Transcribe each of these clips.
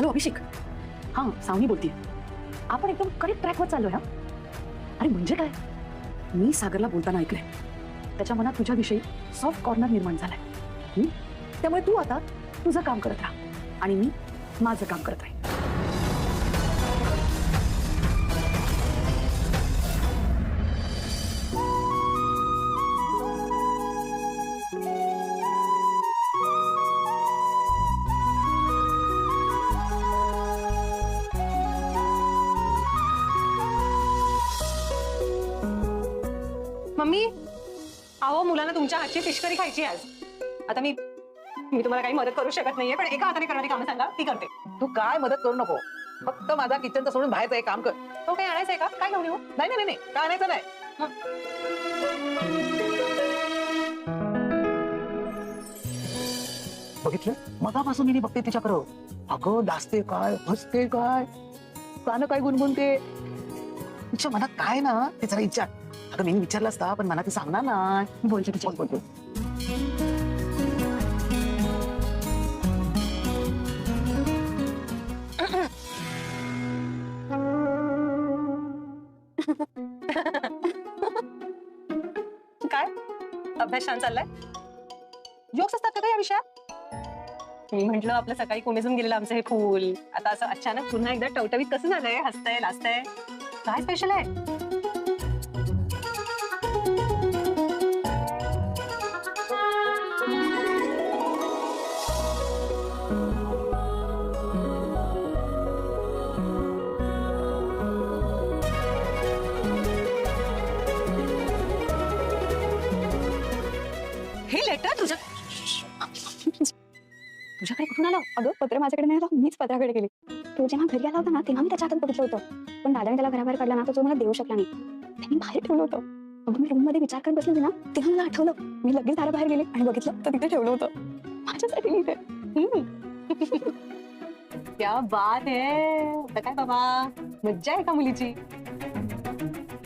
Hello अभिषेक. हां सावनी बोलते आपण एकदम करेक्ट ट्रॅकवर चाललोय हा. अरे म्हणजे काय? मी सागरला बोलताना ऐकलंय. त्याच्या मनात तुझ्याविषयी सॉफ्ट कॉर्नर निर्माण झालाय. त्यामुळे तू आता तुझं काम करत राहा. आणि मी माझं काम करत राहीन. मम्मी अहो मुलांना तुमच्या हातची फिशकरी खायची आज. आता मी मी तुम्हाला काही मदत करू शकत नाहीये पण एका हाताने करणारी कामं सांगा ती करते. तू काय मदत करू नको? फक्त माझा किचनचं सोडून बाहेरचं एक काम कर. तो काही आणायचंय का? काय घेऊन येऊ? नाही नाही नाही, नाही. काय आणायचं नाही. बघितलं? मगापासून मी बघते तिच्याकडं. अगं दासते काय हसते काय? कानं काय गुणगुणते? तिच्या मनात काय ना ते जरा विचार अगं मी विचारलं असता पण मला ती सांगणार ना बोलते तिच्या बोल, बोल, बोल. काय? अभ्यास छान चाललाय? जोक्स असतात का या विषयात? मी म्हंटल आपलं सकाळी कोमेजून गेलेलं आमचं हे फूल. आता असं अचानक पुन्हा एकदा टवटवीत कसं झालंय? हसतंय लाजतंय? काय स्पेशल आहे? हे लेटर तुझ्या तुझ्याकडे कुठून आलं? अगं पत्र माझ्याकडे नाही आलं मीच पत्राकडे गेली. तो जेव्हा घरी आला होता ना तेव्हा मी त्याच्या हातात बघितलं होतं. पण दादाने त्याला घराबाहेर काढला ना तर तो मला देऊ शकला नाही. त्यांनी बाहेर ठेवलं होतं. अगं मी रूममध्ये विचार करत बसले ना तेव्हा मला आठवलं. मी लगेच दाराबाहेर गेले आणि बघितलं तर तिथे ठेवलं होतं. माझ्यासाठी इथे क्या बात आहे काय बाबा? मज्जा आहे का मुलीची?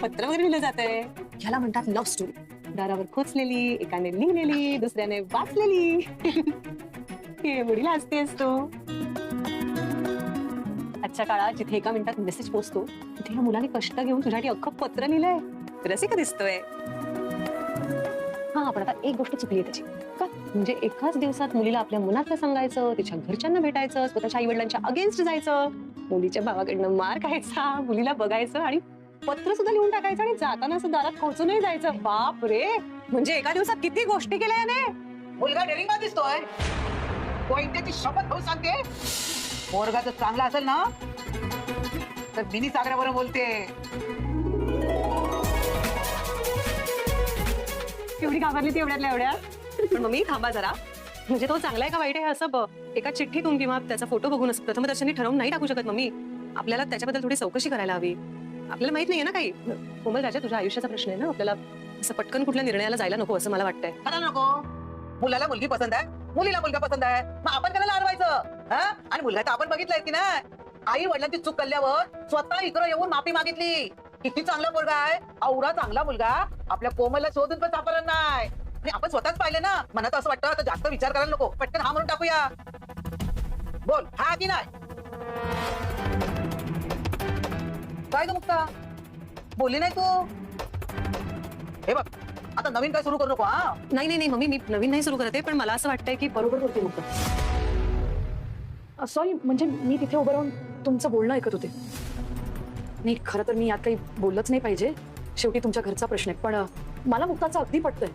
पत्र वगैरे लिहिलं जात आहे ह्याला म्हणतात लव्ह स्टोरी दारावर खोचलेली एकाने लिहिलेली दुसऱ्याने वाचलेली. हे मुलीला असतेस तू. आजच्या काळात जिथे एका मिनिटात मेसेज पोचतो तिथे ह्या मुलाने कष्ट घेऊन तुझ्यासाठी अख्खं पत्र लिहिलंय. रसिक दिसतोय. हा आपण आता एक गोष्ट चुकली आहे त्याची. का? म्हणजे एकाच दिवसात मुलीला आपल्या मनातलं सांगायचं तिच्या घरच्यांना भेटायचं स्वतःच्या आई वडिलांच्या अगेन्स्ट जायचं मुलीच्या भावाकडनं मार खायचा मुलीला बघायचं आणि पत्र सुद्धा लिहून टाकायचं आणि जाताना असं दारात पोहोचूनही जायचं. बाप रे! म्हणजे एका दिवसात किती गोष्टी केल्या याने? मुलगा डेअरिंग दिसतोय. कोयत्याची शपथ होऊ सांगते. पोरगा जर चांगला असेल ना तर मिनी सागरावर बोलते. एवढी घाबरली ती एवढ्यातल्या एवढ्या. पण मम्मी थांबा जरा. म्हणजे तो चांगला आहे का वाईट आहे असं ब- एका चिठ्ठीतून किंवा त्याचा फोटो बघूनच प्रथमदर्शनी ठरवून नाही टाकू शकत मम्मी. आपल्याला त्याच्याबद्दल थोडी चौकशी करायला हवी. आपल्याला माहीत नाहीये ना काही. कोमल राजा तुझ्या आयुष्याचा प्रश्न आहे ना? आपल्याला असं पटकन कुठल्या निर्णयाला जायला नको असं मला वाटतंय. खरं नको. मुलाला मुलगी पसंत आहे. मुलीला मुलगा पसंत आहे. मग आपण त्याला अडवायचं हा? आणि मुलगा तर आपण बघितलाय की ना आई वडिलांची चूक कल्ल्यावर स्वतः इकडं येऊन माफी मागितली. किती चांगला मुलगा आहे. औरा चांगला मुलगा. आपल्या कोमलला शोधून पण सापडणार नाही. आणि आपण स्वतःच पाहिले ना? मनात असं वाटतं आता जास्त विचार करायला नको. पटकन हा म्हणून टाकूया. बोल हा की नाही? काय ग मुक्ता? बोलली नाही तू? हे बघ आता नवीन काय सुरू करू नको हा? नाही नाही नाही मम्मी मी नवीन नाही सुरू करते पण मला असं वाटतंय की बरोबर बोलते मुक्त. सॉरी म्हणजे मी तिथे उभं राहून तुमचं बोलणं ऐकत होते. नाही खरं तर मी यात काही बोललंच नाही पाहिजे. शेवटी तुमच्या घरचा प्रश्न आहे पण अं, मला मुक्ताचं अगदी पटतंय.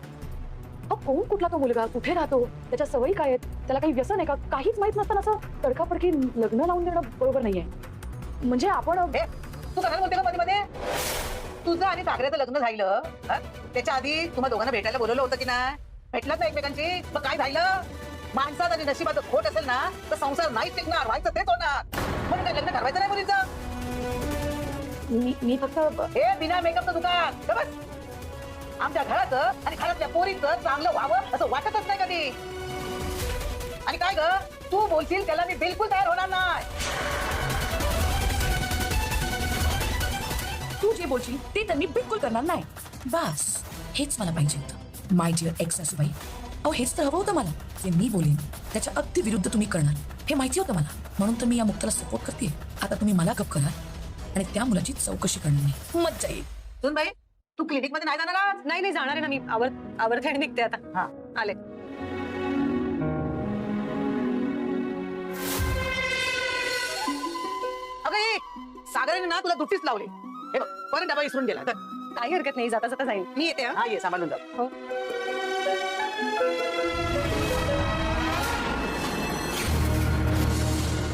अहो, कोण कुठला तो मुलगा कुठे राहतो त्याच्या सवयी काय आहेत त्याला काही व्यसन आहे का? काहीच माहीत नसताना असं तडकाफडकी लग्न लावून देणं बरोबर नाहीये. म्हणजे आपण अं, तू कशाला बोलते का मध्ये मध्ये तुझं आणि सागऱ्याचं लग्न झालं हा? त्याच्या आधी तुम्हा दोघांना भेटायला बोलवलं होतं की नाही? भेटलाच नाही एकमेकांची मग काय झालं? माणसात आणि नशिबाचं खोट असेल ना तर संसार नाही टिकणार व्हायचं तेच होणार. म्हणून काय लग्न ठरवायचं नाही मुलीचं. मी मी फक्त हे बिना मेकअपचं दुकान. हे बघ. आमच्या घराचं आणि घरातल्या पोरीचं चांगलं व्हावं असं वाटतच नाही कधी. आणि काय ग? तू बोलशील त्याला मी बिलकुल तयार होणार नाही. तू जे बोलशील ते तर मी बिलकुल करणार नाही. बस हेच मला पाहिजे होतं. माय डिअर एक्स सासूबाई अहो हेच तर हवं होतं मला. जे मी बोलेन त्याच्या अगदी विरुद्ध तुम्ही करणार. हे माहिती होतं मला. म्हणून तर मी या मुक्ताला सपोर्ट करते आता तुम्ही मला गप करा आणि त्या मुलाची चौकशी करणार नाही. मज्जा येईल. सुन बाई तू क्लिनिकमध्ये नाही जाणार आज? नाही नाही जाणार आहे ना मी. आवर आवडते आणि निघते आता. हा. आले. अगं सागराने ना तुला दुट्टीच लावली. हे बघ परत डबा विसरून गेला. तर काही हरकत नाही जाता जाता जाईल मी येते हा. हा ये सांभाळून जा. हो.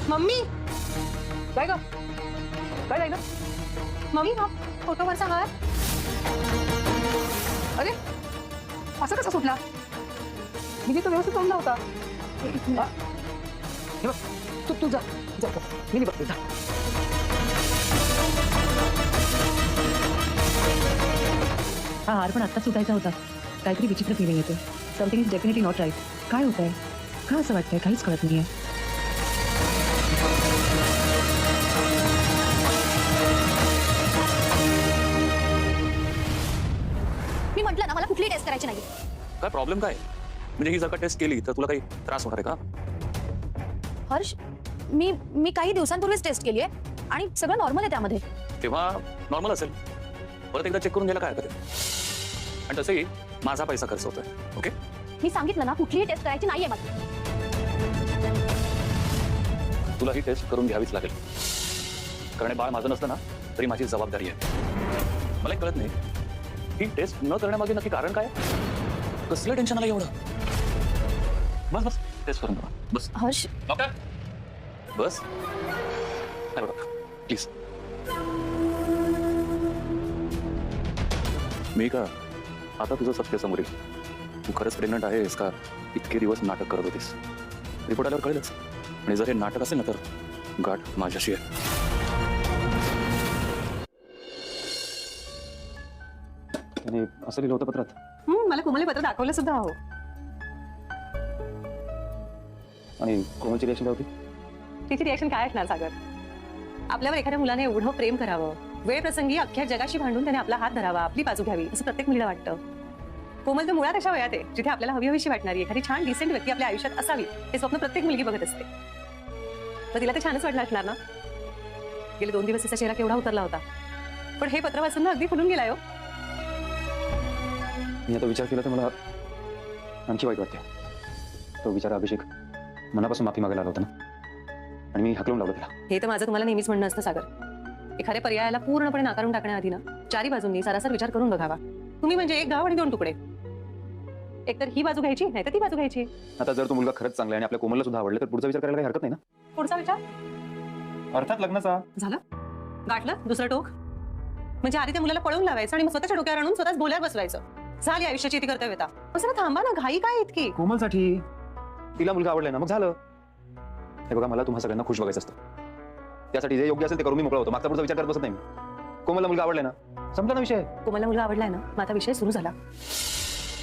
मम्मी! काय ग. काय झालं मम्मी हा फोटो वरचा हार. अरे असं कसा सुटला? मी तो व्यवस्थित लावला होता हा? हे बघ तू तू जा. जा जा. मी नाही बघते जा. हा हार पण आता सुटायचा होता. काहीतरी विचित्र फिलिंग येते something is definitely not right काय होत आहे का असं वाटतंय? काहीच कळत नाहीये. मी म्हटलं ना मला कुठली टेस्ट करायची नाही काय प्रॉब्लेम काय? म्हणजे ही जर का टेस्ट केली तर तुला काही त्रास होणार आहे का? हर्ष मी मी काही दिवसांपूर्वीच टेस्ट केली आहे आणि सगळं नॉर्मल आहे त्यामध्ये. तेव्हा नॉर्मल असेल. परत एकदा चेक करून घ्यायला काय हरकत आहे? आणि तसंही माझा पैसा खर्च होतोय. ओके मी सांगितलं ना कुठलीही टेस्ट करायची नाहीये मला तुला ही टेस्ट करून घ्यावीच लागेल. कारण बाळ माझं नसतं ना तरी माझी जबाबदारी आहे. मला कळत नाही. ही टेस्ट न करण्यामागे नक्की कारण काय? कसलं टेन्शन आलं एवढं? बस बस टेस्ट करून बघा बस. हर्ष. डॉक्टर बस. नाही बघा. प्लीज मी का? आता तुझं सत्य समोर येईल. तू खरंच प्रेग्नंट आहेस का? इतके दिवस नाटक करत होतीस. रिपोर्ट आल्यावर कळेलच. आणि जर हे नाटक असेल ना तर गाठ माझ्याशी आहे. त्याने असं लिहिलं होतं पत्रात? मला कोमले पत्र दाखवलं सुद्धा हो. आणि कोमलची रिएक्शन काय होती? तिची रिएक्शन काय असणार सागर? आपल्यावर एखाद्या मुलाने एवढं प्रेम करावं वेळ प्रसंगी अख्ख्या जगाशी भांडून त्याने आपला हात धरावा आपली बाजू घ्यावी असं प्रत्येक मुलीला वाटतं. कोमल तर मुळात अशा वयात आहे जिथे आपल्याला हवी हवीशी वाटणारी एखादी छान डिसेंट व्यक्ती आपल्या आयुष्यात असावी हे स्वप्न प्रत्येक मुलगी बघत असते. तर तिला ते छानच वाटलं असणार ना? गेले दोन दिवस तिचा चेहरा केवढा उतरला होता. पण हे पत्र वाचून अगदी फुलून गेलाय हो. मी आता विचार केला तर मला आणखी वाईट वाटते. तो बिचारा अभिषेक मनापासून माफी मागायला आला होता ना? आणि मी हकलून लावलं त्याला. हे तर माझं तुम्हाला नेहमीच म्हणणं असतं सागर. एखाद्या पर्यायाला पूर्णपणे नाकारून टाकण्याआधी ना चारी बाजूंनी सारासार विचार करून बघावा. तुम्ही म्हणजे एक गाव आणि दोन तुकडे. एकतर ही बाजू घ्यायची नाही तर ती बाजू घ्यायची. आता जर तो मुलगा खरंच चांगला आणि आपल्या कोमलला सुद्धा आवडलं तर पुढचा विचार करायला काही हरकत नाही पुढचा विचार? ना अर्थात लग्नाचा. झालं? गाठलं? दुसरं टोक? म्हणजे आधी त्या मुलाला पळवून लावायचं आणि मग स्वतःच्या डोक्यावर आणून स्वतःच बोल्यावर बसवायचं. झाली आयुष्याची ती कर्तव्यता. असं थांबा ना घाई काय इतकी? कोमलसाठी. तिला मुलगा आवडलाय ना मग झालं. हे बघा मला तुम्हा सगळ्यांना खुश बघायचं असतं. त्यासाठी जे योग्य असेल ते करून मी मोकळा होतो. मागचा पुढचा विचार करत बसत नाही मी. कोमलला मुलगा आवडलाय ना? संपला ना विषय? कोमलला मुलगा आवडलाय ना? आता विषय सुरू झाला.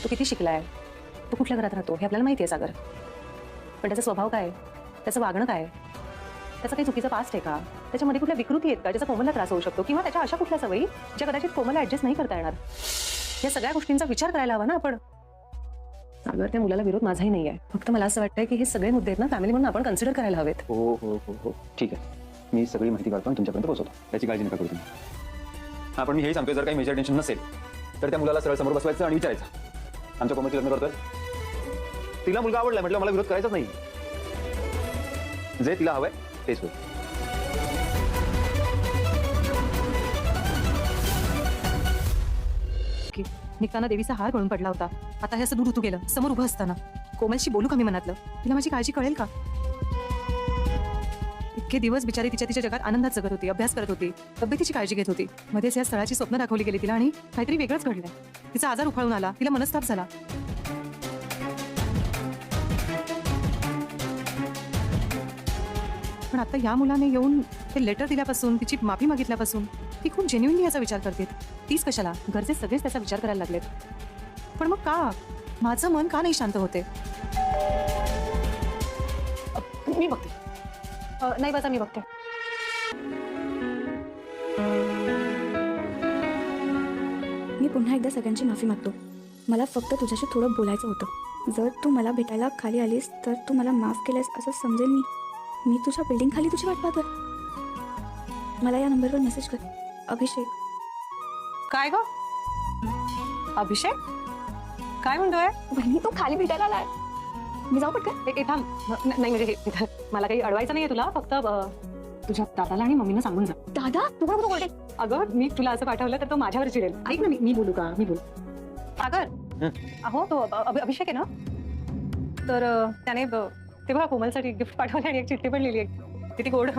तो किती शिकलाय? तो कुठल्या घरात राहतो? हे आपल्याला माहिती आहे सागर. पण त्याचा स्वभाव काय? त्याचं वागणं काय? त्याचा काही चुकीचा पास्ट आहे का? त्याच्यामध्ये कुठल्या विकृती आहेत का? ज्याचा कोमलला त्रास होऊ शकतो? किंवा त्याच्या अशा कुठल्या सवयी ज्या कदाचित कोमलला ऍडजस्ट नाही करता येणार? या सगळ्या गोष्टींचा विचार करायला हवा ना आपण. सागर त्या मुलाला विरोध माझाही नाही आहे फक्त मला असं वाटतंय की हे सगळे मुद्दे आहेत ना फॅमिली म्हणून आपण कन्सिडर करायला हवेत. हो हो हो हो. ठीक आहे. मी सगळी माहिती काढतो आणि तुमच्यापर्यंत पोहोचवतो. त्याची काळजी नका करू तुम्ही. हा पण मी हे सांगतोय जर काही मेजर टेन्शन नसेल तर त्या मुलाला सरळ समोर बसवायचं आणि विचारायचं. आमच्या कोमलची लग्न करतोय. तिला मुलगा आवडला म्हटलं मला विरोध करायचाच नाही. जे तिला हवंय तेच होईल. की निघताना देवीचा हार गळून पडला होता. आता हे असं दूर उतू गेलं समोर उभं असताना. कोमलशी बोलू का मी मनातलं? तिला माझी काळजी कळेल का? अख्खे दिवस बिचारी तिच्या तिच्या जगात आनंदात जगत होती अभ्यास करत होती तब्येतीची काळजी घेत होती. मध्येच या स्थळाची स्वप्न दाखवली गेली तिला आणि काहीतरी वेगळंच घडलंय. तिचा आजार उफाळून आला तिला मनस्ताप झाला. पण आता या मुलाने येऊन ते लेटर दिल्यापासून तिची माफी मागितल्यापासून ती खूप जेन्युनली याचा विचार करते तीच कशाला? घरचे सगळेच त्याचा विचार करायला लागलेत. पण मग का? माझं मन का नाही शांत होते? मी बघते. नाही बसा मी बघते मी पुन्हा एकदा सगळ्यांची माफी मागतो. मला फक्त तुझ्याशी थोडं बोलायचं होतं. जर तू मला भेटायला खाली आलीस तर तू मला माफ केलंस असं समजेल मी. मी तुझ्या बिल्डिंग खाली तुझी वाट पाहतोय. मला या नंबरवर मेसेज कर. अभिषेक. काय ग? अभिषेक? काय म्हणतोय? बहिणी तू खाली भेटायला आलाय. मी जाऊ पटकन. ए- ए, थांब. न- नाही म्हणजे हे- मला काही अडवायचं नाहीये तुला फक्त अ, तुझ्या दादाला आणि मम्मीला सांगून जा. दादा? तू बरोबर बोलते अगं मी तुला असं पाठवलं तर तो माझ्यावर चिडेल. ऐक ना मी मी बोलू का? मी बोलू. सागर. अहो तो अ- अभि- अभिषेक आहे ना? तर अ, त्याने ब- ते बघा कोमलसाठी गिफ्ट पाठवले आणि एक चिठ्ठी पण लिहिली आहे. किती गोड.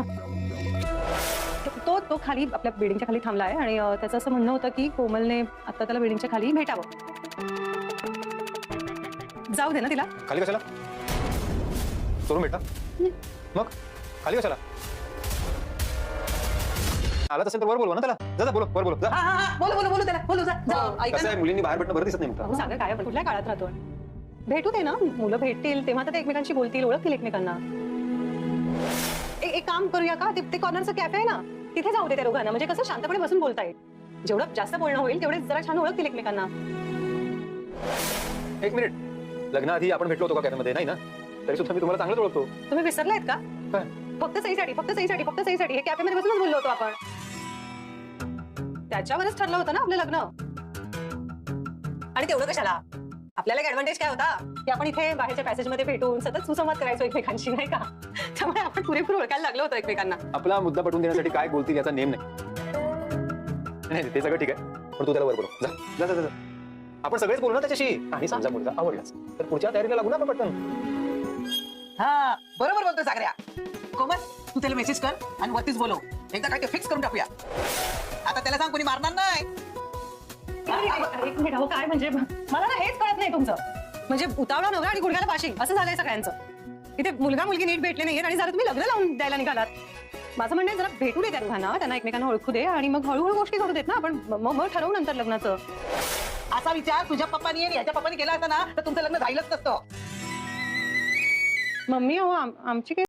तो तो खाली आपल्या बिल्डिंगच्या खाली थांबला आहे आणि अ, त्याचं असं म्हणणं होतं की कोमलने आता त्याला बिल्डिंगच्या खाली भेटावं. जाऊ दे ना तिला. खाली कशाला? चोरून भेटा. मग? खाली कशाला? आलाच असेल तर वर बोलवा ना त्याला. जा जा बोलो वर बोलो जा. हा हा हा. बोलू बोलू बोलू त्याला. बोलू जा. जा. ऐका कसं ना. आहे मुलींनी बाहेर भेटणं बरं दिसत नाही म्हणतात काय आपण कुठल्या काळात राहतो भेटू दे ना. मुलं भेटतील तेव्हा तर ते एकमेकांशी बोलतील ओळखतील एकमेकांना. ए- एक काम करूया का? ते- ते कॉर्नरचं कॅफे आहे ना? तिथे जाऊ दे त्या दोघांना. म्हणजे कसं शांतपणे बसून बोलता येईल जेवढं जास्त बोलणं होईल तेवढे जरा छान ओळखतील एकमेकांना. एक मिनिट. लग्नाआधी आपण भेटलो होतो का कॅफेमध्ये? नाही ना? तरी सुद्धा मी तुम्हाला चांगलंच ओळखतो. तुम्ही विसरलायत का? काय? फक्त सहीसाठी फक्त सहीसाठी फक्त सहीसाठी हे कॅफेमध्ये बसूनच बोललो होतो आपण. त्याच्यावरच ठरलं होतं ना आपलं लग्न. आणि तेवढं कशाला? आपल्याला एक ऍडव्हान्टेज काय होता? की आपण इथे बाहेरच्या पॅसेजमध्ये भेटून सतत सुसंवाद करायचो एकमेकांशी नाही का? त्यामुळे आपण पुरेपूर ओळखायला लागलो होतो एकमेकांना. आपला मुद्दा पटवून देण्यासाठी काय बोलतील याचा नेम नाही. नाही ते सगळं ठीक आहे. पण तू त्याला जा. जा जा, जा जा. आपण सगळेच बोलू ना त्याच्याशी. आणि समजा मुलगा आवडलाच. तर पुढच्या तयारीला लागू ना आपण पटकन. हा बरोबर बोलतोय सागऱ्या. कोमल तू त्याला मेसेज कर आणि वरतीच बोलव. एकदा काय ते फिक्स करून टाकूया. आता त्याला सांग कोणी मारणार नाही. एक मिनिट अहो काय म्हणजे? मला ना हेच कळत नाही तुमचं. म्हणजे उतावळा नवरा आणि गुडघ्याला पाशी असं झालंय सगळ्यांचं. इथे मुलगा मुलगी नीट भेटले नाहीये आणि जरा तुम्ही लग्न लावून द्यायला निघालात. माझं म्हणणं आहे जरा भेटू दे त्या दोघांना. त्यांना एकमेकांना ओळखू दे आणि मग हळूहळू गोष्टी करू देत ना आपण. मग मग ठरवू नंतर लग्नाचं. असा विचार तुझ्या पप्पानी आणि ह्याच्या पप्पानी केला असता ना तर तुमचं लग्न झालंच नसतं. मम्मी अहो आम- आमची काही